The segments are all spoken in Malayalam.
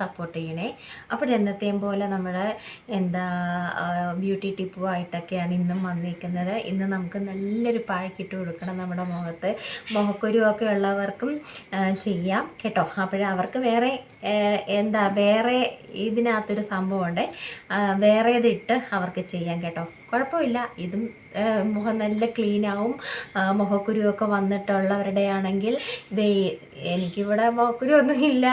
സപ്പോർട്ട് ചെയ്യണേ. അപ്പോൾ എന്നത്തെയും പോലെ നമ്മൾ എന്താ ബ്യൂട്ടി ടിപ്പുമായിട്ടൊക്കെയാണ് ഇന്നും വന്നിരിക്കുന്നത് ഇന്ന് നമുക്ക് നല്ലൊരു പായ്ക്ക് ഇട്ട് കൊടുക്കണം നമ്മുടെ മുഖത്ത്. മുഖക്കുരുവൊക്കെ ഉള്ളവർക്കും ചെയ്യാം കേട്ടോ. അപ്പോൾ അവർക്ക് വേറെ എന്താ വേറെ ഇതിനകത്തൊരു സംഭവമുണ്ട്. വേറെ ഇതിട്ട് അവർക്ക് ചെയ്യാം കേട്ടോ. കുഴപ്പമില്ല. ഇതും മുഖം നല്ല ക്ലീനാവും മുഖക്കുരുവൊക്കെ വന്നിട്ടുള്ളവരുടെ ആണെങ്കിൽ ദേ എനിക്കിവിടെ മുഖക്കുരു ഒന്നും ഇല്ല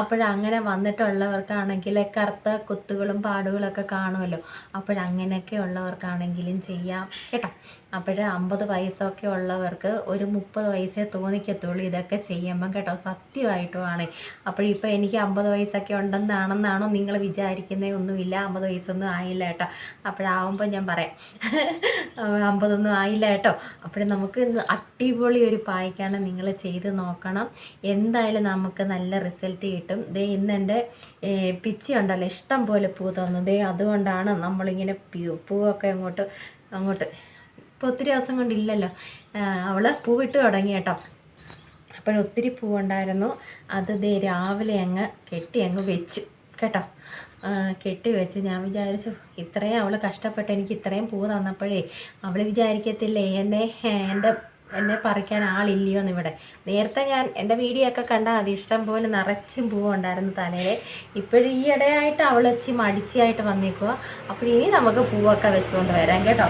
അപ്പോഴങ്ങനെ വന്നിട്ടുള്ളവർക്കാണെങ്കിൽ കറുത്ത കുത്തുകളും പാടുകളൊക്കെ കാണുമല്ലോ. അപ്പോഴങ്ങനെയൊക്കെ ഉള്ളവർക്കാണെങ്കിലും ചെയ്യാം. കേട്ടോ? അപ്പോൾ അമ്പത് വയസ്സൊക്കെ ഉള്ളവർക്ക് ഒരു മുപ്പത് വയസ്സേ തോന്നിക്കത്തുള്ളൂ ഇതൊക്കെ ചെയ്യുമ്പം കേട്ടോ സത്യമായിട്ടുമാണ്. അപ്പോഴിപ്പോൾ എനിക്ക് അമ്പത് വയസ്സൊക്കെ ഉണ്ടെന്നാണെന്നാണോ നിങ്ങൾ വിചാരിക്കുന്നേ ഒന്നുമില്ല അമ്പത് വയസ്സൊന്നും ആയില്ല കേട്ടോ. അപ്പോഴാവുമ്പോൾ ഞാൻ പറയാം. അമ്പതൊന്നും ആയില്ല കേട്ടോ. അപ്പോഴും നമുക്ക് അടിപൊളി ഒരു പായ്ക്കാണ് നിങ്ങൾ ചെയ്ത് നോക്കണം. എന്തായാലും നമുക്ക് നല്ല റിസൾട്ട് കിട്ടും. ദേ ഇന്ന് എന്റെ പിച്ചി ഉണ്ടല്ലോ ഇഷ്ടം പോലെ പൂ തന്നു. ദേ അതുകൊണ്ടാണ് നമ്മളിങ്ങനെ പൂ- പൂവൊക്കെ അങ്ങോട്ട് അങ്ങോട്ട് ഇപ്പോൾ ഒത്തിരി ദിവസം കൊണ്ടില്ലല്ലോ. അവൾ പൂവിട്ട് തുടങ്ങി കേട്ടോ. അപ്പോഴൊത്തിരി പൂവുണ്ടായിരുന്നു. അത് ദേ രാവിലെ അങ്ങ് കെട്ടി അങ്ങ് വെച്ചു കേട്ടോ. കെട്ടി വെച്ച്. ഞാൻ വിചാരിച്ചു ഇത്രയും അവൾ കഷ്ടപ്പെട്ട് എനിക്ക് ഇത്രയും പൂ തന്നപ്പോഴേ അവൾ വിചാരിക്കത്തില്ലേ എന്നെ എന്റെ എന്നെ പറിക്കാൻ ആളില്ലയോ എന്ന് ഇവിടെ നേരത്തെ ഞാൻ എന്റെ വീഡിയോ ഒക്കെ കണ്ടാൽ അത് ഇഷ്ടം പോലെ നിറച്ചും പൂവുണ്ടായിരുന്നു തലയിൽ ഇപ്പോഴും ഈ ഇടയായിട്ട് അവൾ വെച്ച് മടിച്ചായിട്ട് വന്നേക്കുക അപ്പോൾ ഇനി നമുക്ക് പൂവൊക്കെ വെച്ചുകൊണ്ട് വരാം കേട്ടോ.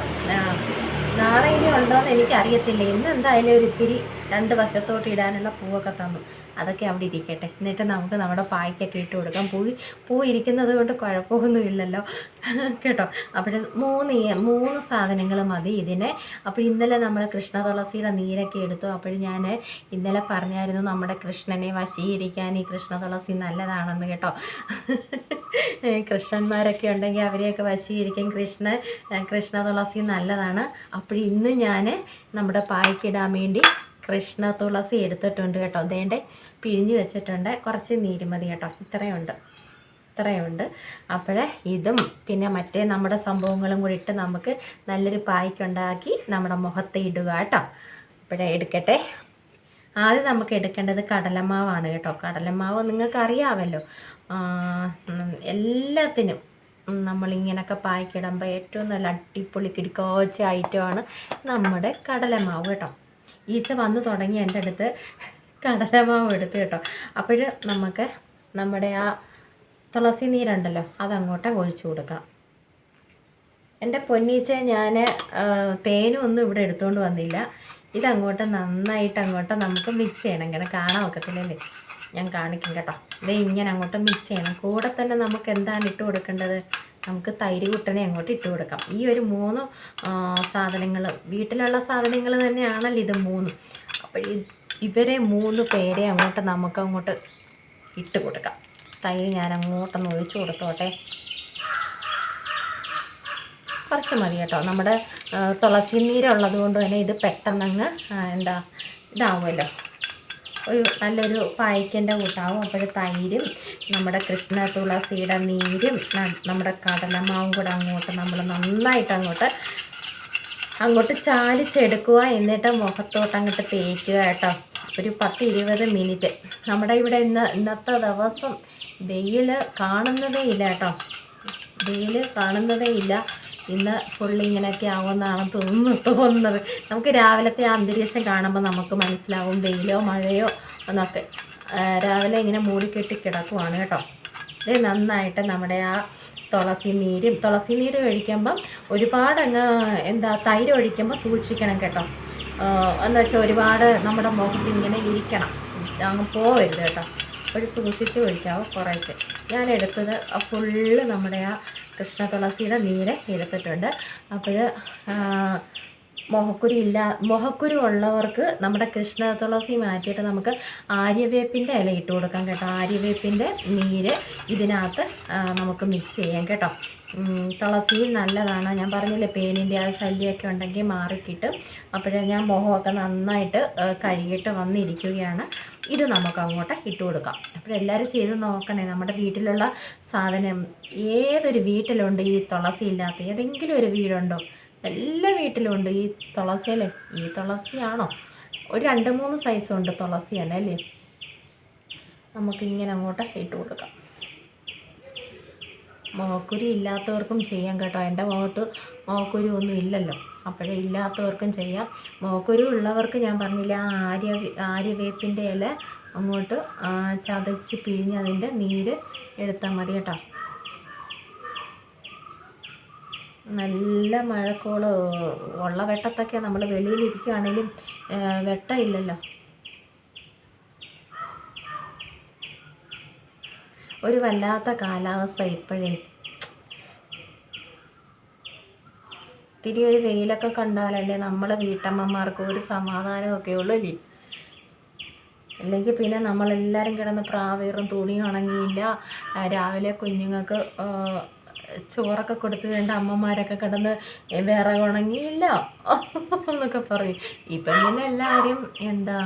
നാളെ ഇനി ഉണ്ടോയെന്ന് എനിക്കറിയത്തില്ല. ഇന്ന് എന്തായാലും ഒരു ഇത്തിരി രണ്ട് വശത്തോട്ട് ഇടാനുള്ള പൂവൊക്കെ തന്നു. അതൊക്കെ അവിടെ ഇരിക്കട്ടെ. എന്നിട്ട് നമുക്ക് നമ്മുടെ പായ്ക്കൊക്കെ ഇട്ട് കൊടുക്കാം. പൂ പൂ ഇരിക്കുന്നത് കൊണ്ട് കുഴപ്പമൊന്നുമില്ലല്ലോ. കേട്ടോ? അപ്പോൾ മൂന്ന് മൂന്ന് സാധനങ്ങൾ മതി ഇതിന്. അപ്പോൾ ഇന്നലെ നമ്മൾ കൃഷ്ണ തുളസിയുടെ നീരൊക്കെ എടുത്തു. അപ്പോൾ ഞാൻ ഇന്നലെ പറഞ്ഞായിരുന്നു നമ്മുടെ കൃഷ്ണനെ വശീകരിക്കാൻ ഈ കൃഷ്ണ തുളസി നല്ലതാണെന്ന് കേട്ടോ. കൃഷ്ണന്മാരൊക്കെ ഉണ്ടെങ്കിൽ അവരെയൊക്കെ വശീകരിക്കും. കൃഷ്ണ കൃഷ്ണ തുളസി നല്ലതാണ്. അപ്പോൾ ഇന്ന് ഞാൻ നമ്മുടെ പായ്ക്കിടാൻ വേണ്ടി കൃഷ്ണ തുളസി എടുത്തിട്ടുണ്ട് കേട്ടോ. ദേണ്ടെ പിഴിഞ്ഞ് വെച്ചിട്ടുണ്ട്. കുറച്ച് നീര് മതി കേട്ടോ. ഇത്രയുണ്ട്. ഇത്രയുണ്ട്. അപ്പോൾ ഇതും പിന്നെ മറ്റേ നമ്മുടെ സംഭവങ്ങളും കൂടി ഇട്ട് നമുക്ക് നല്ലൊരു പായ്ക്കുണ്ടാക്കി നമ്മുടെ മുഖത്ത് ഇടുക കേട്ടോ. അപ്പോഴേ എടുക്കട്ടെ. ആദ്യം നമുക്ക് എടുക്കേണ്ടത് കടലമാവാണ് കേട്ടോ. കടലമാവ് നിങ്ങൾക്ക് അറിയാമല്ലോ എല്ലാത്തിനും നമ്മളിങ്ങനൊക്കെ പായ്ക്കിടുമ്പോൾ ഏറ്റവും നല്ല അടിപൊളി കിടക്കോച്ച ഐറ്റമാണ് നമ്മുടെ കടലമാവ് കേട്ടോ. ഈച്ച വന്നു തുടങ്ങി എന്റെ അടുത്ത് കടലമാവ് എടുത്ത് കേട്ടോ. അപ്പോൾ നമുക്ക് നമ്മുടെ ആ തുളസി നീരുണ്ടല്ലോ അതങ്ങോട്ട് ഒഴിച്ചു കൊടുക്കാം എന്റെ പൊന്നീച്ച ഞാൻ തേനും ഒന്നും ഇവിടെ എടുത്തുകൊണ്ട് വന്നില്ല. ഇതങ്ങോട്ട് നന്നായിട്ട് അങ്ങോട്ട് നമുക്ക് മിക്സ് ചെയ്യണം. ഇങ്ങനെ കാണാൻ ഒക്കത്തില്ലല്ലേ? ഞാൻ കാണിക്കും കേട്ടോ. ഇത് ഇങ്ങനെ അങ്ങോട്ട് മിക്സ് ചെയ്യണം. കൂടെ തന്നെ നമുക്ക് എന്താണ് ഇട്ട് കൊടുക്കേണ്ടത്? നമുക്ക് തൈര് കുട്ടനെ അങ്ങോട്ട് ഇട്ട് കൊടുക്കാം. ഈ ഒരു മൂന്ന് സാധനങ്ങൾ വീട്ടിലുള്ള സാധനങ്ങൾ തന്നെയാണല്ലോ ഇത് മൂന്നും. അപ്പോൾ ഇവരെ മൂന്ന് പേരെ അങ്ങോട്ട് നമുക്ക് അങ്ങോട്ട് ഇട്ട് കൊടുക്കാം. തൈര് ഞാൻ അങ്ങോട്ടൊന്ന് ഒഴിച്ചു കൊടുത്തോട്ടെ. കുറച്ച് മതി കേട്ടോ. നമ്മുടെ തുളസി നീരുള്ളത് കൊണ്ട് തന്നെ ഇത് പെട്ടെന്നങ്ങ് എന്താ ഇതാവുമല്ലോ. ഒരു നല്ലൊരു പായ്ക്കന്റെ കൂട്ടാവും. അപ്പോൾ തൈരും നമ്മുടെ കൃഷ്ണ തുളസിയുടെ നീരും നമ്മുടെ കടലമാവും കൂടെ അങ്ങോട്ട് നമ്മൾ നന്നായിട്ട് അങ്ങോട്ട് അങ്ങോട്ട് ചാലിച്ചെടുക്കുക. എന്നിട്ട് മുഖത്തോട്ട് അങ്ങോട്ട് തേക്കുക കേട്ടോ. ഒരു പത്ത് ഇരുപത് മിനിറ്റ്. നമ്മുടെ ഇവിടെ ഇന്ന് ഇന്നത്തെ ദിവസം വെയിൽ കാണുന്നതേ ഇല്ല കേട്ടോ. വെയിൽ കാണുന്നതേ ഇല്ല. ഇന്ന് പുള്ളി ഇങ്ങനെയൊക്കെ ആവുമെന്നാണ് തോന്നുന്നു തോന്നുന്നത്. നമുക്ക് രാവിലത്തെ അന്തരീക്ഷം കാണുമ്പോൾ നമുക്ക് മനസ്സിലാവും വെയിലോ മഴയോ എന്നൊക്കെ. രാവിലെ ഇങ്ങനെ മൂടിക്കെട്ടി കിടക്കുവാണ് കേട്ടോ. ഇത് നന്നായിട്ട് നമ്മുടെ ആ തുളസി നീരും തുളസി നീര് ഒഴിക്കുമ്പം ഒരുപാട് അങ്ങ് എന്താ തൈര് ഒഴിക്കുമ്പോൾ സൂക്ഷിക്കണം കേട്ടോ. എന്ന് വെച്ചാൽ ഒരുപാട് നമ്മുടെ മുഖത്ത് ഇങ്ങനെ ഇരിക്കണം. അങ്ങ് പോവരുത് കേട്ടോ. ഒരു സൂക്ഷിച്ച് ഒഴിക്കാവോ കുറേശ്ശെ ഞാൻ എടുത്തത് ഫുള്ള് നമ്മുടെ ആ കൃഷ്ണ തുളസിയുടെ നീര് എടുത്തിട്ടുണ്ട്. അപ്പോൾ മുഖക്കുരു ഇല്ല മുഖക്കുരു ഉള്ളവർക്ക് നമ്മുടെ കൃഷ്ണ തുളസി മാറ്റിയിട്ട് നമുക്ക് ആര്യവേപ്പിന്റെ ഇല ഇട്ട് കൊടുക്കാം കേട്ടോ. ആര്യവേപ്പിന്റെ നീര് ഇതിനകത്ത് നമുക്ക് മിക്സ് ചെയ്യാം കേട്ടോ. തുളസിയും നല്ലതാണ്. ഞാൻ പറഞ്ഞില്ലേ പേനിന്റെ ആ ശല്യമൊക്കെ ഉണ്ടെങ്കിൽ മാറിക്കിട്ടും. അപ്പോഴേ ഞാൻ മുഖമൊക്കെ നന്നായിട്ട് കഴുകിയിട്ട് വന്നിരിക്കുകയാണ്. ഇത് നമുക്ക് അങ്ങോട്ട് ഇട്ട് കൊടുക്കാം. അപ്പോഴെല്ലാവരും ചെയ്ത് നോക്കണേ. നമ്മുടെ വീട്ടിലുള്ള സാധനം ഏതൊരു വീട്ടിലുണ്ട് ഈ തുളസി ഇല്ലാത്ത? ഏതെങ്കിലും ഒരു വീടുണ്ടോ? എല്ലാ വീട്ടിലും ഉണ്ട് ഈ തുളസിയല്ലേ ഈ തുളസിയാണോ? ഒരു രണ്ട് മൂന്ന് സൈസുണ്ട് തുളസി തന്നെ അല്ലേ? നമുക്കിങ്ങനെ അങ്ങോട്ട് ഇട്ട് കൊടുക്കാം. മുഖക്കുരു ഇല്ലാത്തവർക്കും ചെയ്യാം കേട്ടോ. എന്റെ മുഖത്ത് മുഖക്കുരു ഒന്നും ഇല്ലല്ലോ. അപ്പോഴേ ഇല്ലാത്തവർക്കും ചെയ്യാം. മുഖക്കുരു ഉള്ളവർക്ക് ഞാൻ പറഞ്ഞില്ല ആര്യ ആര്യവേപ്പിന്റെ ഇല അങ്ങോട്ട് ചതച്ച് പിഴിഞ്ഞ് അതിന്റെ നീര് എടുത്താൽ മതി കേട്ടോ. നല്ല മഴക്കോൾ ഉള്ള വെട്ടത്തൊക്കെ നമ്മൾ വെളിയിലിരിക്കുകയാണെങ്കിലും വെട്ടമില്ലല്ലോ ഒരു വല്ലാത്ത കാലാവസ്ഥ ഇപ്പോഴേ. ഇത്തിരി ഒരു വെയിലൊക്കെ കണ്ടാലല്ലേ നമ്മളെ വീട്ടമ്മമാർക്ക് ഒരു സമാധാനമൊക്കെ ഉള്ളൂ അല്ലേ അല്ലെങ്കിൽ പിന്നെ നമ്മളെല്ലാവരും കിടന്ന് പ്രാവേറും തുണി ഉണങ്ങിയില്ല. രാവിലെ കുഞ്ഞുങ്ങൾക്ക് ചോറൊക്കെ കൊടുത്ത് വേണ്ട അമ്മമാരൊക്കെ കിടന്ന് വിറക് ഉണങ്ങിയില്ല. എന്നൊക്കെ പറയും. ഇപ്പം പിന്നെ എല്ലാവരും എന്താ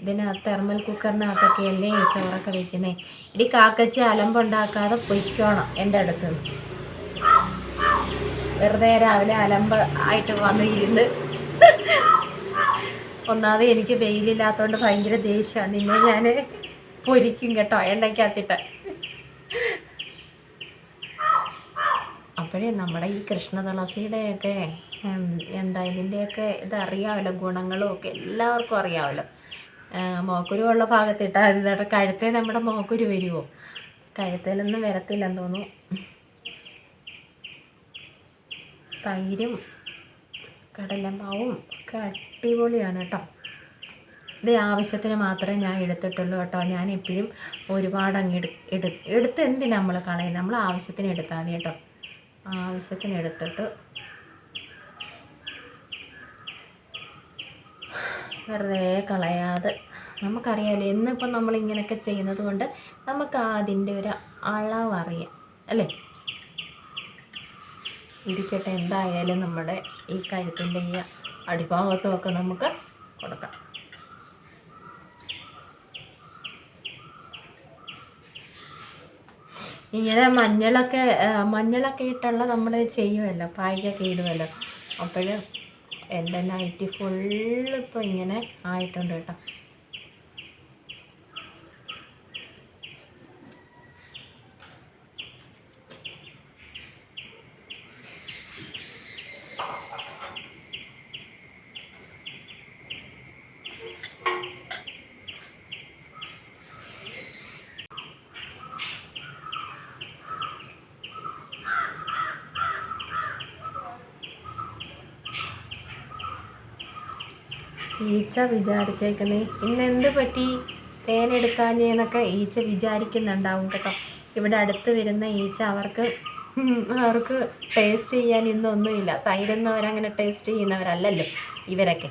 ഇതിനകത്ത് തെർമൽ കുക്കറിനകത്തൊക്കെ അല്ലേ ചോറൊക്കെ വെക്കുന്നേ? ഇടി കാക്കച്ചി അലമ്പുണ്ടാക്കാതെ പൊയ്ക്കോണം എന്റെ അടുത്ത്. വെറുതെ രാവിലെ അലമ്പ് ആയിട്ട് വന്നിരുന്ന്. ഒന്നാമത് എനിക്ക് വെയിലില്ലാത്തതുകൊണ്ട് ഭയങ്കര ദേഷ്യമാണ് നിന്നെ ഞാൻ പൊരിക്കും കേട്ടോ എണ്ണയ്ക്കകത്തിട്ട്. അപ്പോഴേ നമ്മുടെ ഈ കൃഷ്ണ തുളസിയുടെയൊക്കെ ഉം, എന്താ ഇതിന്റെയൊക്കെ ഇത് ഗുണങ്ങളും ഒക്കെ എല്ലാവർക്കും അറിയാമല്ലോ മോക്കുരു ഉള്ള ഭാഗത്തിട്ടാൽ ഇതിന്റെ കഴുത്തേ നമ്മുടെ മോക്കുരു വരുമോ കഴുത്തേലൊന്നും വരത്തില്ലെന്ന് തോന്നുന്നു. തൈരും കടലമാവും ഒക്കെ അടിപൊളിയാണ് കേട്ടോ. ഇത് ആവശ്യത്തിന് മാത്രമേ ഞാൻ എടുത്തിട്ടുള്ളൂ കേട്ടോ. ഞാൻ എപ്പോഴും ഒരുപാട് അങ്ങ് എടു എടുത്ത് എന്തിനാണ് നമ്മൾ കളയുന്നത് നമ്മൾ ആവശ്യത്തിന് എടുത്താൽ മതി കേട്ടോ. ആവശ്യത്തിന് എടുത്തിട്ട് വെറുതെ കളയാതെ. നമുക്കറിയാമല്ലോ എന്നിപ്പം നമ്മളിങ്ങനെയൊക്കെ ചെയ്യുന്നത് കൊണ്ട് നമുക്ക് അതിന്റെ ഒരു അളവ് അറിയാം അല്ലേ? ഇരിക്കട്ടെ എന്തായാലും നമ്മുടെ ഈ കഴുത്തിന്റെ ഈ അടിഭാഗത്തുമൊക്കെ നമുക്ക് കൊടുക്കാം. ഇങ്ങനെ മഞ്ഞളൊക്കെ മഞ്ഞളൊക്കെ ഇട്ടുള്ള നമ്മൾ ചെയ്യുമല്ലോ പായ്ക്കൊക്കെ ഇടുമല്ലോ അപ്പോൾ എന്റെ നൈറ്റി ഫുള്ള് ഇപ്പോൾ ഇങ്ങനെ ആയിട്ടുണ്ട് കേട്ടോ. ഈച്ച വിചാരിച്ചേക്കുന്നേ. ഇന്ന് എന്ത് പറ്റി തേനെടുക്കാഞ്ഞെന്നൊക്കെ ഈച്ച വിചാരിക്കുന്നുണ്ടാവും കേട്ടോ. ഇവിടെ അടുത്ത് വരുന്ന ഈച്ച അവർക്ക് അവർക്ക് ടേസ്റ്റ് ചെയ്യാൻ ഇന്നൊന്നുമില്ല. തൈരുന്നവരങ്ങനെ ടേസ്റ്റ് ചെയ്യുന്നവരല്ലല്ലോ ഇവരൊക്കെ.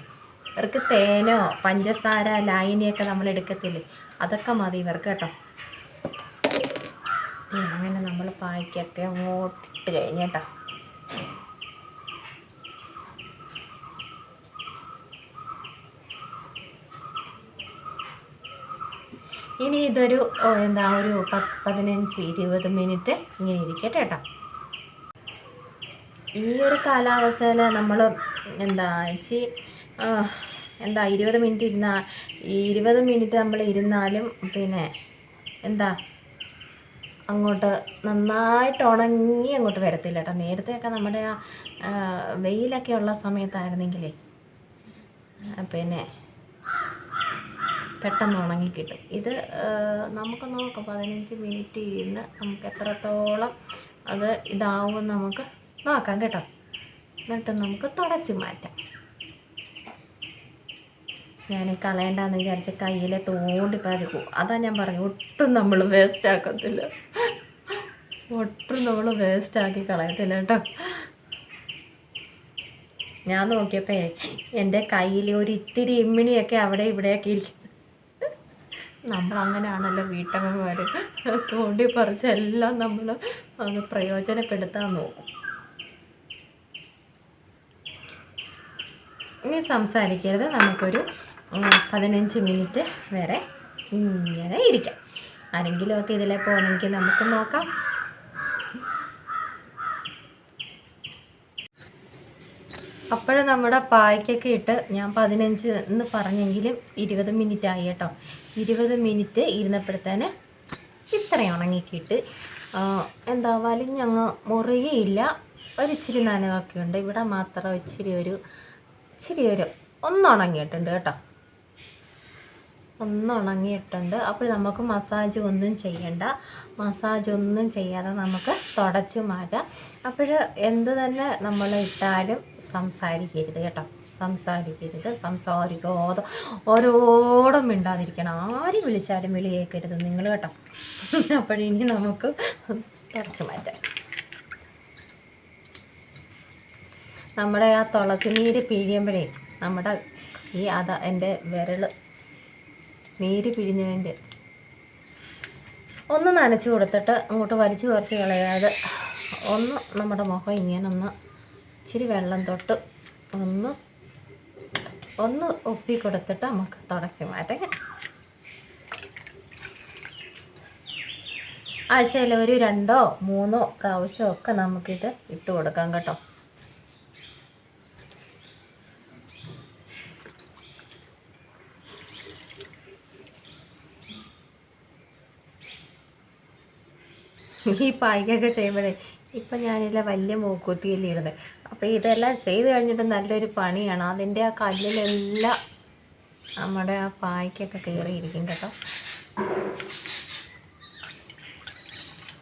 ഇവർക്ക് തേനോ പഞ്ചസാര ലായനിയൊക്കെ നമ്മൾ എടുക്കത്തില്ലേ അതൊക്കെ മതി ഇവർക്ക് കേട്ടോ. അങ്ങനെ നമ്മൾ പായ്ക്കൊക്കെ അങ്ങോട്ടിട്ട് കഴിഞ്ഞേട്ടോ ഇനി ഇതൊരു എന്താ ഒരു പത്ത് പതിനഞ്ച് ഇരുപത് മിനിറ്റ് ഇങ്ങനെ ഇരിക്കട്ടെ കേട്ടോ. ഈ ഒരു കാലാവസ്ഥയിൽ നമ്മൾ എന്താ ഇച്ചി ആ, എന്താ ഇരുപത് മിനിറ്റ് ഇരുന്നാൽ ഈ ഇരുപത് മിനിറ്റ് നമ്മൾ ഇരുന്നാലും പിന്നെ എന്താ അങ്ങോട്ട് നന്നായിട്ട് ഉണങ്ങി അങ്ങോട്ട് വരത്തില്ല കേട്ടോ. നേരത്തെയൊക്കെ നമ്മുടെ ആ, വെയിലൊക്കെ ഉള്ള സമയത്തായിരുന്നെങ്കിലേ പിന്നെ പെട്ടെന്ന് ഉണങ്ങി കിട്ടും ഇത് നമുക്ക് നോക്കാം പതിനഞ്ച് മിനിറ്റ് ഇരുന്ന് നമുക്ക് എത്രത്തോളം അത് ഇതാവും നമുക്ക് നോക്കാം കേട്ടോ. എന്നിട്ട് നമുക്ക് തുടച്ച് മാറ്റാം. ഞാൻ കളയണ്ടെന്ന് വിചാരിച്ച കയ്യിലെ തോണ്ടി പതിക്കും അതാ ഞാൻ പറഞ്ഞു ഒട്ടും നമ്മൾ വേസ്റ്റ് ആക്കത്തില്ല ഒട്ടും നമ്മൾ വേസ്റ്റ് ആക്കി കളയത്തില്ല കേട്ടോ. ഞാൻ നോക്കിയപ്പോൾ എന്റെ കയ്യിൽ ഒരു ഇത്തിരി ഇമ്മിണിയൊക്കെ അവിടെ ഇവിടെയൊക്കെ ഇരിക്കും. നമ്മളങ്ങനെയാണല്ലോ വീട്ടമ്മമാർ തോണ്ടി പറിച്ചെല്ലാം നമ്മൾ അത് പ്രയോജനപ്പെടുത്താൻ നോക്കും. ഇനി സംസാരിക്കരുത്. നമുക്കൊരു പതിനഞ്ച് മിനിറ്റ് വരെ ഇങ്ങനെ ഇരിക്കാം. ആരെങ്കിലുമൊക്കെ ഇതിലെ പോകണമെങ്കിൽ നമുക്ക് നോക്കാം. അപ്പോഴും നമ്മുടെ പായ്ക്കൊക്കെ ഇട്ട് ഞാൻ പതിനഞ്ച് എന്ന് പറഞ്ഞെങ്കിലും ഇരുപത് മിനിറ്റ് ആയി കേട്ടോ. ഇരുപത് മിനിറ്റ് ഇരുന്നപ്പോഴത്തേന് ഇത്രയും ഉണങ്ങിക്കിട്ട് എന്താവാലും എന്താ വലിഞ്ഞങ്ങ് ഒരിച്ചിരി നനവൊക്കെ ഉണ്ട്. ഇവിടെ മാത്രം ഇച്ചിരി ഒരു ഇച്ചിരി ഒരു ഒന്ന് ഉണങ്ങിയിട്ടുണ്ട് കേട്ടോ. ഒന്ന് ഉണങ്ങിയിട്ടുണ്ട് അപ്പോൾ നമുക്ക് മസാജ് ഒന്നും ചെയ്യണ്ട. മസാജ് ഒന്നും ചെയ്യാതെ നമുക്ക് തുടച്ച് മാറ്റാം. അപ്പോൾ എന്ത് തന്നെ നമ്മൾ ഇട്ടാലും സംസാരിക്കരുത് കേട്ടോ. സംസാരിക്കരുത്. സംസാരിക്കാതെ ഓരോടും മിണ്ടാതിരിക്കണം. ആരും വിളിച്ചാലും വിളി കേൾക്കരുത് നിങ്ങൾ കേട്ടോ. അപ്പോഴിനി നമുക്ക് തുടച്ച് മാറ്റാം. നമ്മുടെ ആ തുളസി നീര് പിഴിയുമ്പോഴേ നമ്മുടെ ഈ അതാ എന്റെ വിരൽ നീര് പിഴിഞ്ഞതിന്റെ. ഒന്ന് നനച്ച് കൊടുത്തിട്ട് അങ്ങോട്ട് വലിച്ചു കുറച്ച് കളയാതെ ഒന്ന് നമ്മുടെ മുഖം ഇങ്ങനെ ഒന്ന് ഇച്ചിരി വെള്ളം തൊട്ട് ഒന്ന് ഒന്ന് ഒപ്പി കൊടുത്തിട്ട് നമുക്ക് തുടച്ച് മാറ്റാം. ആഴ്ചയിൽ ഒരു രണ്ടോ മൂന്നോ പ്രാവശ്യമൊക്കെ നമുക്കിത് ഇട്ട് കൊടുക്കാം കേട്ടോ. ഈ പായ്ക്കൊക്കെ ചെയ്യുമ്പോഴേ ഇപ്പം ഞാനില്ല വലിയ മൂക്കുത്തിയിൽ ഇടുന്നത് അപ്പോൾ ഇതെല്ലാം ചെയ്ത് കഴിഞ്ഞിട്ട് നല്ലൊരു പണിയാണ്. അതിന്റെ ആ കല്ലിലെല്ലാം നമ്മുടെ ആ പായ്ക്കൊക്കെ കയറിയിരിക്കും കേട്ടോ.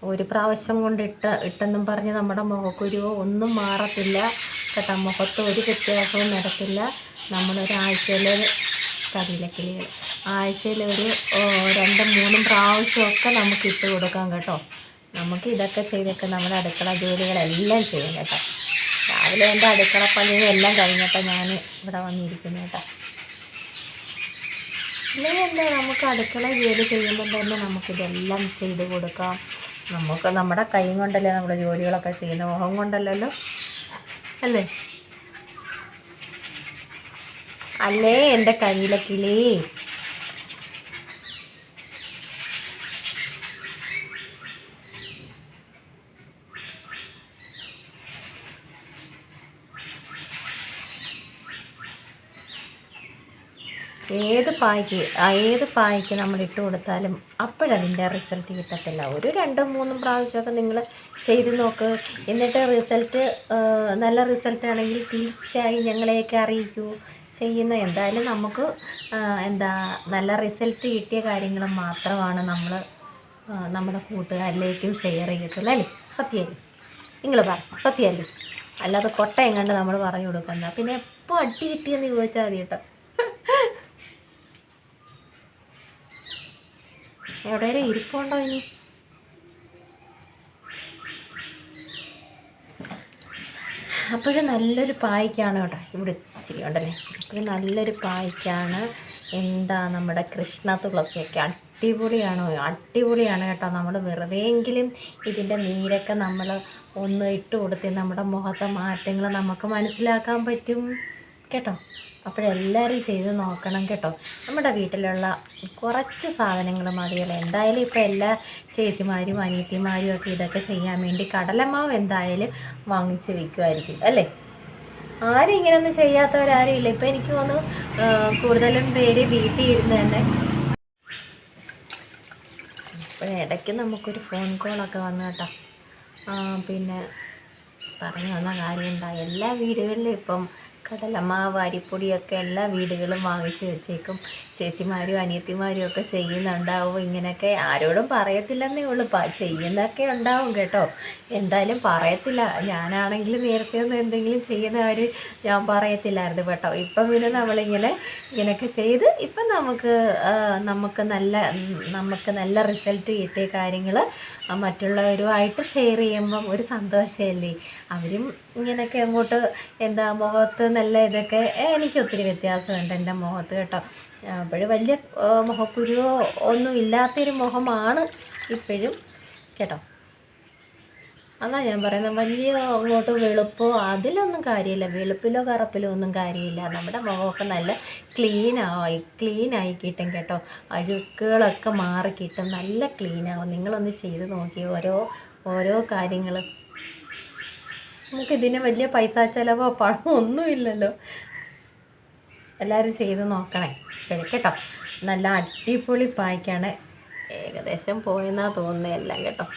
ഒരു പ്രാവശ്യം കൊണ്ട് ഇട്ട് ഇട്ടെന്നും പറഞ്ഞ് നമ്മുടെ മുഖക്കുരുവോ ഒന്നും മാറത്തില്ല കേട്ടോ. മുഖത്ത് ഒരു വ്യത്യാസവും കരിയിലക്കിളികൾ ആഴ്ചയിൽ ഒരു ഓ, രണ്ടും മൂന്നും പ്രാവശ്യമൊക്കെ നമുക്ക് ഇട്ട് കൊടുക്കാം കേട്ടോ. നമുക്ക് ഇതൊക്കെ ചെയ്തൊക്കെ നമ്മുടെ അടുക്കള ജോലികളെല്ലാം ചെയ്യും കേട്ടോ. രാവിലെ എന്റെ അടുക്കള പണികളെല്ലാം കഴിഞ്ഞപ്പോൾ ഞാൻ ഇവിടെ വന്നിരിക്കുന്നു കേട്ടോ. ഇല്ലെങ്കിൽ എന്താ നമുക്ക് അടുക്കള ജോലി ചെയ്യുമ്പോൾ തന്നെ നമുക്കിതെല്ലാം ചെയ്ത് കൊടുക്കാം. നമുക്ക് നമ്മുടെ കൈ കൊണ്ടല്ലേ നമ്മൾ ജോലികളൊക്കെ ചെയ്യുന്ന മുഖം കൊണ്ടല്ലല്ലോ? അല്ലേ? അല്ലേ എന്റെ കയ്യിലെ കിളി? ഏത് പായ്ക്ക് ഏത് പായ്ക്ക് നമ്മൾ ഇട്ട് കൊടുത്താലും അപ്പോഴതിന്റെ റിസൾട്ട് കിട്ടത്തില്ല. ഒരു രണ്ടും മൂന്നും പ്രാവശ്യമൊക്കെ നിങ്ങൾ ചെയ്ത് നോക്ക്. എന്നിട്ട് റിസൾട്ട് നല്ല റിസൾട്ടാണെങ്കിൽ തീർച്ചയായും ഞങ്ങളെയൊക്കെ അറിയിക്കൂ. ചെയ്യുന്ന എന്തായാലും നമുക്ക് എന്താ നല്ല റിസൾട്ട് കിട്ടിയ കാര്യങ്ങൾ മാത്രമാണ് നമ്മൾ നമ്മുടെ കൂട്ടുകാരിലേക്കും ഷെയർ ചെയ്യത്തുള്ളൂ അല്ലേ? സത്യമല്ലേ നിങ്ങൾ പറ. സത്യമല്ലേ അല്ലാതെ കൊട്ടയം കണ്ട് നമ്മൾ പറഞ്ഞു കൊടുക്കണ്ട പിന്നെ എപ്പോൾ അടി കിട്ടിയെന്ന് ചോദിച്ചാൽ മതി കേട്ടോ. എവിടെയും ഇരിപ്പുണ്ടോ ഇനി? അപ്പോഴും നല്ലൊരു പായ്ക്കാണ് കേട്ടോ ഇവിടെ ഇച്ചിരി അപ്പോഴും നല്ലൊരു പായ്ക്കാണ്. എന്താ നമ്മുടെ കൃഷ്ണ തുളസിയൊക്കെ അടിപൊളിയാണോ. അടിപൊളിയാണ് കേട്ടോ. നമ്മൾ വെറുതെയെങ്കിലും ഇതിന്റെ നീരൊക്കെ നമ്മൾ ഒന്ന് ഇട്ട് കൊടുത്ത് നമ്മുടെ മുഖത്തെ മാറ്റങ്ങൾ നമുക്ക് മനസ്സിലാക്കാൻ പറ്റും കേട്ടോ. അപ്പോഴെല്ലാവരും ചെയ്ത് നോക്കണം കേട്ടോ. നമ്മുടെ വീട്ടിലുള്ള കുറച്ച് സാധനങ്ങൾ മതിയല്ലോ? എന്തായാലും ഇപ്പോൾ എല്ലാ ചേച്ചിമാരും അനിയത്തിമാരും ഒക്കെ ഇതൊക്കെ ചെയ്യാൻ വേണ്ടി കടലമാവ് എന്തായാലും വാങ്ങിച്ച് വിൽക്കുമായിരിക്കും അല്ലേ? ആരും ഇങ്ങനെയൊന്നും ചെയ്യാത്തവരാരും ഇല്ല ഇപ്പം എനിക്ക് തോന്നുന്നു കൂടുതലും പേര് വീട്ടിൽ ഇരുന്ന് തന്നെ. അപ്പോൾ ഇടയ്ക്ക് നമുക്കൊരു ഫോൺ കോളൊക്കെ വന്നു കേട്ടോ. പിന്നെ പറഞ്ഞു വന്ന കാര്യം എന്താ? എല്ലാ വീടുകളിലും ഇപ്പം കടലമാവ് അരിപ്പൊടിയൊക്കെ എല്ലാ വീടുകളും വാങ്ങിച്ച് വെച്ചേക്കും. ചേച്ചിമാരും അനിയത്തിമാരും ഒക്കെ ചെയ്യുന്നുണ്ടാവും. ഇങ്ങനെയൊക്കെ ആരോടും പറയത്തില്ലെന്നേ ഉള്ളൂ. ചെയ്യുന്നതൊക്കെ ഉണ്ടാവും കേട്ടോ. എന്തായാലും പറയത്തില്ല. ഞാനാണെങ്കിൽ നേരത്തെ ഒന്നും എന്തെങ്കിലും ചെയ്യുന്നവർ ഞാൻ പറയത്തില്ലായിരുന്നു കേട്ടോ. ഇപ്പം പിന്നെ നമ്മളിങ്ങനെ ഇങ്ങനെയൊക്കെ ചെയ്ത് ഇപ്പം നമുക്ക് നമുക്ക് നല്ല നമുക്ക് നല്ല റിസൾട്ട് കിട്ടിയ കാര്യങ്ങൾ മറ്റുള്ളവരുമായിട്ട് ഷെയർ ചെയ്യുമ്പം ഒരു സന്തോഷമല്ലേ? അവരും ഇങ്ങനെയൊക്കെ അങ്ങോട്ട് എന്താ മുഖത്ത് നല്ല ഇതൊക്കെ എനിക്ക് ഒത്തിരി വ്യത്യാസമുണ്ട് എന്റെ മുഖത്ത് കേട്ടോ. അപ്പോൾ വലിയ മുഖക്കുരുവോ ഒന്നും ഇല്ലാത്തൊരു മുഖമാണ് ഇപ്പോഴും കേട്ടോ. അതാ ഞാൻ പറയുന്നത് വലിയ അങ്ങോട്ട് വെളുപ്പോ അതിലൊന്നും കാര്യമില്ല. വെളുപ്പിലോ കറുപ്പിലോ ഒന്നും കാര്യമില്ല. നമ്മുടെ മുഖമൊക്കെ നല്ല ക്ലീനായി ക്ലീനായി കിട്ടും കേട്ടോ. അഴുക്കുകളൊക്കെ മാറി കിട്ടും നല്ല ക്ലീൻ ആവും നിങ്ങളൊന്ന് ചെയ്ത് നോക്കി ഓരോ ഓരോ കാര്യങ്ങൾ നമുക്കിതിന് വലിയ പൈസ ചിലവോ പണമോ ഒന്നുമില്ലല്ലോ. എല്ലാവരും ചെയ്ത് നോക്കണേ. കേട്ടോ നല്ല അടിപൊളി പായ്ക്കാണ്. ഏകദേശം പോയെന്നാ തോന്നുന്നത് എല്ലാം കേട്ടോ.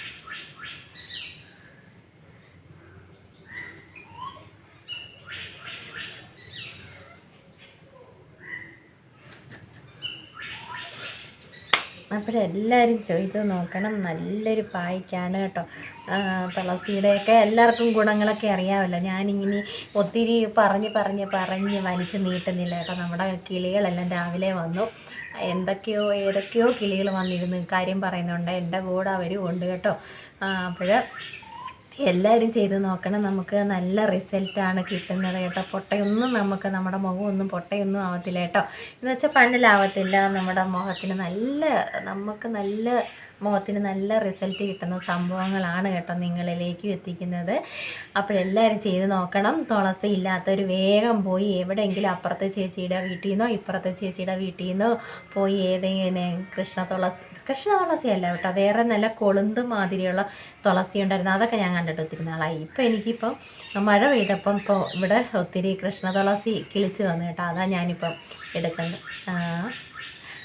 അപ്പോഴെല്ലാവരും ചെയ്ത് നോക്കണം. നല്ലൊരു പായ്ക്കാണ് കേട്ടോ. തുളസിയുടെയൊക്കെ എല്ലാവർക്കും ഗുണങ്ങളൊക്കെ അറിയാമല്ലോ. ഞാനിങ്ങനെ ഒത്തിരി പറഞ്ഞ് പറഞ്ഞ് പറഞ്ഞ് വലിച്ചു നീട്ടുന്നില്ല കേട്ടോ. നമ്മുടെ കിളികളെല്ലാം രാവിലെ വന്നു. എന്തൊക്കെയോ ഏതൊക്കെയോ കിളികൾ വന്നിരുന്നു. കാര്യം പറയുന്നുണ്ട്. എന്റെ കൂടെ അവരും ഉണ്ട് കേട്ടോ. അപ്പോൾ എല്ലാവരും ചെയ്ത് നോക്കണം. നമുക്ക് നല്ല റിസൾട്ടാണ് കിട്ടുന്നത് കേട്ടോ. പൊട്ടയൊന്നും നമുക്ക് നമ്മുടെ മുഖമൊന്നും പൊട്ടയൊന്നും ആവത്തില്ല കേട്ടോ. എന്ന് വെച്ചാൽ പണ്ടിലാവത്തില്ല നമ്മുടെ മുഖത്തിന് നല്ല നമുക്ക് നല്ല മുഖത്തിന് നല്ല റിസൾട്ട് കിട്ടുന്ന സംഭവങ്ങളാണ് കേട്ടോ നിങ്ങളിലേക്ക് എത്തിക്കുന്നത്. അപ്പോഴെല്ലാവരും ചെയ്ത് നോക്കണം. തുളസി ഇല്ലാത്തൊരു വേഗം പോയി എവിടെയെങ്കിലും അപ്പുറത്തെ ചേച്ചിയുടെ വീട്ടിൽ നിന്നോ ഇപ്പുറത്തെ ചേച്ചിയുടെ വീട്ടിൽ നിന്നോ പോയി ഏതെങ്കിലും കൃഷ്ണ തുളസി കൃഷ്ണ തുളസി അല്ല കേട്ടോ വേറെ നല്ല കൊളുന്ത് മാതിരിയുള്ള തുളസി ഉണ്ടായിരുന്നു. അതൊക്കെ ഞാൻ കണ്ടിട്ട് ഒത്തിരി നാളായി. ഇപ്പം എനിക്കിപ്പം മഴ പെയ്തപ്പം ഇപ്പോൾ ഇവിടെ ഒത്തിരി കൃഷ്ണ തുളസി കിളിച്ച് വന്നു കേട്ടോ. അതാണ് ഞാനിപ്പം എടുക്കുന്നത്.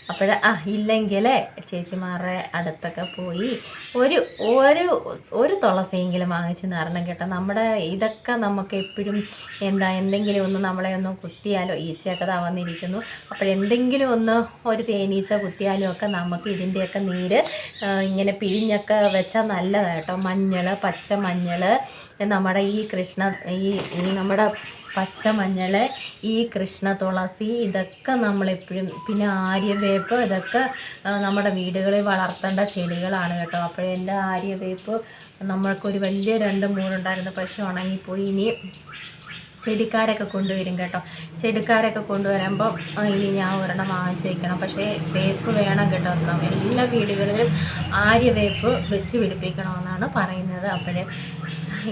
അപ്പോൾ ആ ഇല്ലെങ്കിൽ ചേച്ചിമാരുടെ അടുത്തൊക്കെ പോയി ഒരു ഒരു ഒരു തുളസിയെങ്കിലും വാങ്ങിച്ച് നിറണം കേട്ടോ. നമ്മുടെ ഇതൊക്കെ നമുക്ക് എപ്പോഴും എന്താ എന്തെങ്കിലും ഒന്ന് നമ്മളെ ഒന്ന് കുത്തിയാലോ ഈച്ചയൊക്കെ വന്നിരിക്കുന്നു. അപ്പോഴെന്തെങ്കിലും ഒന്ന് ഒരു തേനീച്ച കുത്തിയാലും ഒക്കെ നമുക്ക് ഇതിന്റെയൊക്കെ നീര് ഇങ്ങനെ പിഴിഞ്ഞൊക്കെ വെച്ചാൽ നല്ലതാട്ടോ മഞ്ഞൾ പച്ച മഞ്ഞൾ നമ്മുടെ ഈ കൃഷ്ണ ഈ നമ്മുടെ പച്ച മഞ്ഞൾ ഈ കൃഷ്ണ തുളസി ഇതൊക്കെ നമ്മളെപ്പോഴും പിന്നെ ആര്യവേപ്പ് ഇതൊക്കെ നമ്മുടെ വീടുകളിൽ വളർത്തേണ്ട ചെടികളാണ് കേട്ടോ. അപ്പോൾ എന്റെ ആര്യവേപ്പ് നമ്മൾക്കൊരു വലിയ രണ്ട് മൂന്നുണ്ടായിരുന്നു. പക്ഷെ ഉണങ്ങിപ്പോയി. ഇനി ചെടിക്കാരൊക്കെ കൊണ്ടുവരും കേട്ടോ. ചെടിക്കാരൊക്കെ കൊണ്ടുവരുമ്പോൾ ഇനി ഞാൻ ഒരെണ്ണം വാങ്ങിച്ച് വയ്ക്കണം പക്ഷേ വേപ്പ് വേണം കേട്ടോ. എല്ലാ വീടുകളിലും ആര്യവേപ്പ് വെച്ച് പിടിപ്പിക്കണമെന്നാണ് പറയുന്നത്. അപ്പോഴേ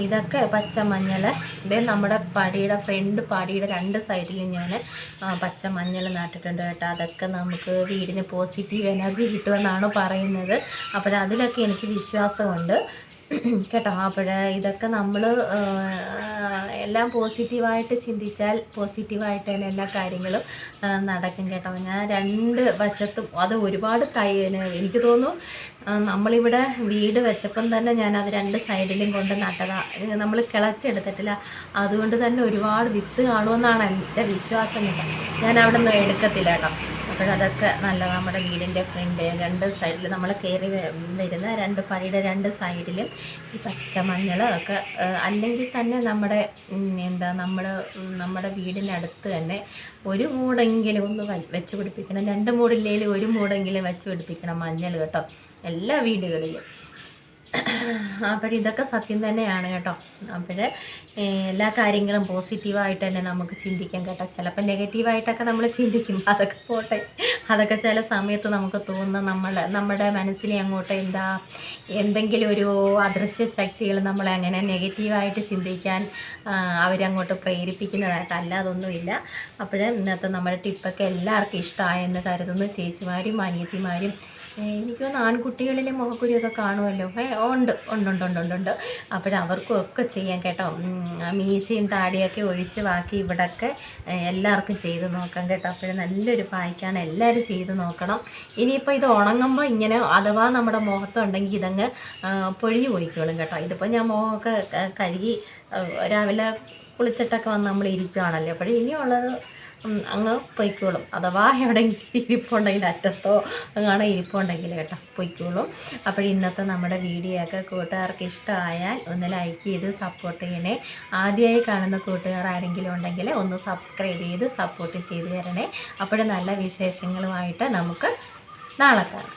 ഇതൊക്കെ പച്ചമഞ്ഞൾ ഇത് നമ്മുടെ പടിയുടെ ഫ്രണ്ട് പടിയുടെ രണ്ട് സൈഡിലും ഞാൻ പച്ചമഞ്ഞൾ നട്ടിട്ടുണ്ട് കേട്ടോ. അതൊക്കെ നമുക്ക് വീടിന് പോസിറ്റീവ് എനർജി കിട്ടുമെന്നാണ് പറയുന്നത്. അപ്പോൾ അതിലൊക്കെ എനിക്ക് വിശ്വാസമുണ്ട്. കേട്ടോ അപ്പോൾ ഇതൊക്കെ നമ്മൾ എല്ലാം പോസിറ്റീവായിട്ട് ചിന്തിച്ചാൽ പോസിറ്റീവായിട്ട് തന്നെ എല്ലാ കാര്യങ്ങളും നടക്കും കേട്ടോ. ഞാൻ രണ്ട് വശത്തും അത് ഒരുപാട് തൈ എനിക്ക് തോന്നുന്നു നമ്മളിവിടെ വീട് വെച്ചപ്പം തന്നെ ഞാൻ അത് രണ്ട് സൈഡിലും കൊണ്ട് നട്ടതാണ് നമ്മൾ കിളച്ചെടുത്തിട്ടില്ല. അതുകൊണ്ട് തന്നെ ഒരുപാട് വിത്ത് കാണുമെന്നാണ് എന്റെ വിശ്വാസം കേട്ടോ. ഞാൻ അവിടെ നിന്ന് എടുക്കത്തില്ല കേട്ടോ. അപ്പോഴതൊക്കെ നല്ല നമ്മുടെ വീടിന്റെ ഫ്രണ്ട് രണ്ട് സൈഡിൽ നമ്മൾ കയറി വരുന്ന രണ്ട് പടിയുടെ രണ്ട് സൈഡിലും ഈ പച്ചമഞ്ഞൾ ഒക്കെ അല്ലെങ്കിൽ തന്നെ നമ്മുടെ എന്താ നമ്മൾ നമ്മുടെ വീടിനടുത്ത് തന്നെ ഒരു മൂടെങ്കിലും ഒന്ന് വെച്ച് പിടിപ്പിക്കണം. രണ്ട് മൂടില്ലെങ്കിലും ഒരു മൂടെങ്കിലും വെച്ച് പിടിപ്പിക്കണം മഞ്ഞൾ കേട്ടോ. എല്ലാ വീടുകളിലും. അപ്പോൾ ഇതൊക്കെ സത്യം തന്നെയാണ് കേട്ടോ. അപ്പോൾ എല്ലാ കാര്യങ്ങളും പോസിറ്റീവായിട്ട് തന്നെ നമുക്ക് ചിന്തിക്കാം കേട്ടോ. ചിലപ്പോൾ നെഗറ്റീവായിട്ടൊക്കെ നമ്മൾ ചിന്തിക്കും. അതൊക്കെ പോട്ടെ. അതൊക്കെ ചില സമയത്ത് നമുക്ക് തോന്നുന്ന നമ്മൾ നമ്മുടെ മനസ്സിനെ അങ്ങോട്ട് എന്താ എന്തെങ്കിലും ഒരു അദൃശ്യ ശക്തികൾ നമ്മളെ അങ്ങനെ നെഗറ്റീവായിട്ട് ചിന്തിക്കാൻ അവരങ്ങോട്ട് പ്രേരിപ്പിക്കുന്നതായിട്ട് അല്ലാതൊന്നുമില്ല അപ്പോൾ ഇന്നത്തെ നമ്മുടെ ടിപ്പൊക്കെ എല്ലാവർക്കും ഇഷ്ടമായെന്ന് കരുതുന്നു ചേച്ചിമാരും അനിയത്തിമാരും എനിക്ക് തോന്നുന്നു ആൺകുട്ടികളിലെ മുഖക്കുരിയൊക്കെ കാണുമല്ലോ. ഏ ഉണ്ട് ഉണ്ട് ഉണ്ട് ഉണ്ട് ഉണ്ട് ഉണ്ട്. അപ്പോഴവർക്കും ഒക്കെ ചെയ്യാം കേട്ടോ. മീശയും താടിയൊക്കെ ഒഴിച്ച് ബാക്കി ഇവിടൊക്കെ എല്ലാവർക്കും ചെയ്ത് നോക്കാം കേട്ടോ. അപ്പോഴും നല്ലൊരു പായ്ക്കാണ്. എല്ലാവരും ചെയ്ത് നോക്കണം. ഇനിയിപ്പോൾ ഇത് ഉണങ്ങുമ്പോൾ ഇങ്ങനെ അഥവാ നമ്മുടെ മുഖത്തുണ്ടെങ്കിൽ ഇതങ്ങ് പൊഴിഞ്ഞു പോയിക്കോളും കേട്ടോ. ഇതിപ്പോൾ ഞാൻ മുഖമൊക്കെ കഴുകി രാവിലെ കുളിച്ചിട്ടൊക്കെ വന്ന് നമ്മൾ ഇരിക്കുകയാണല്ലോ അപ്പോഴും ഇനിയുള്ളത് അങ്ങ് പൊയ്ക്കോളും. അഥവാ എവിടെയെങ്കിലും ഇരിപ്പുണ്ടെങ്കിൽ അറ്റത്തോ അങ്ങനെ ഇരിപ്പുണ്ടെങ്കിൽ കേട്ടോ പൊയ്ക്കോളും. അപ്പോൾ ഇന്നത്തെ നമ്മുടെ വീഡിയോ ഒക്കെ കൂട്ടുകാർക്ക് ഇഷ്ടമായാൽ ഒന്ന് ലൈക്ക് ചെയ്ത് സപ്പോർട്ട് ചെയ്യണേ. ആദ്യമായി കാണുന്ന കൂട്ടുകാർ ആരെങ്കിലും ഉണ്ടെങ്കിൽ ഒന്ന് സബ്സ്ക്രൈബ് ചെയ്ത് സപ്പോർട്ട് ചെയ്ത് തരണേ. അപ്പോഴും നല്ല വിശേഷങ്ങളുമായിട്ട് നമുക്ക് നാളെ കാണാം.